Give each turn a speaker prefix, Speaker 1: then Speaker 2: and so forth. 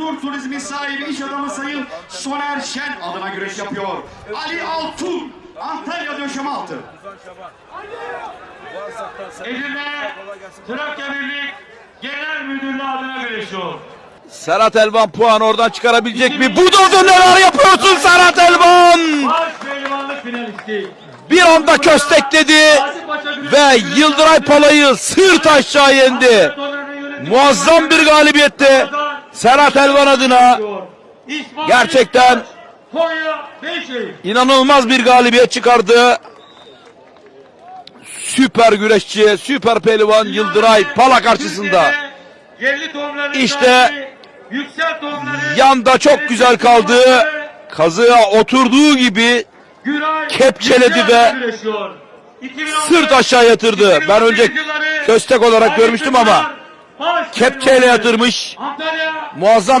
Speaker 1: Tur Turizmin sahibi iş adamı Sayın Soner Şen adına güreş yapıyor. Ali Altun, Antalya Döşemealtı.
Speaker 2: Edirne Trakya Birlik Genel Müdürlüğü adına güreşiyor.
Speaker 3: Serhat Elvan puan oradan çıkarabilecek mi? Bu da neler yapıyorsun Serhat Elvan? Bir anda köstekledi ve Yıldıray Palay'ı sırt aşağı yendi. Muazzam bir galibiyette Serhat Elvan adına gerçekten inanılmaz bir galibiyet çıkardı. Süper güreşçi, süper pehlivan Yıldıray Pala karşısında. İşte Yanda çok güzel kaldı. Kazığa oturduğu gibi kepçeledi ve
Speaker 2: güreşiyor. 2014
Speaker 3: sırt aşağı yatırdı. Ben önce
Speaker 2: 2018 yılları
Speaker 3: köstek olarak görmüştüm ama kepçeyle yatırmış. Muazzam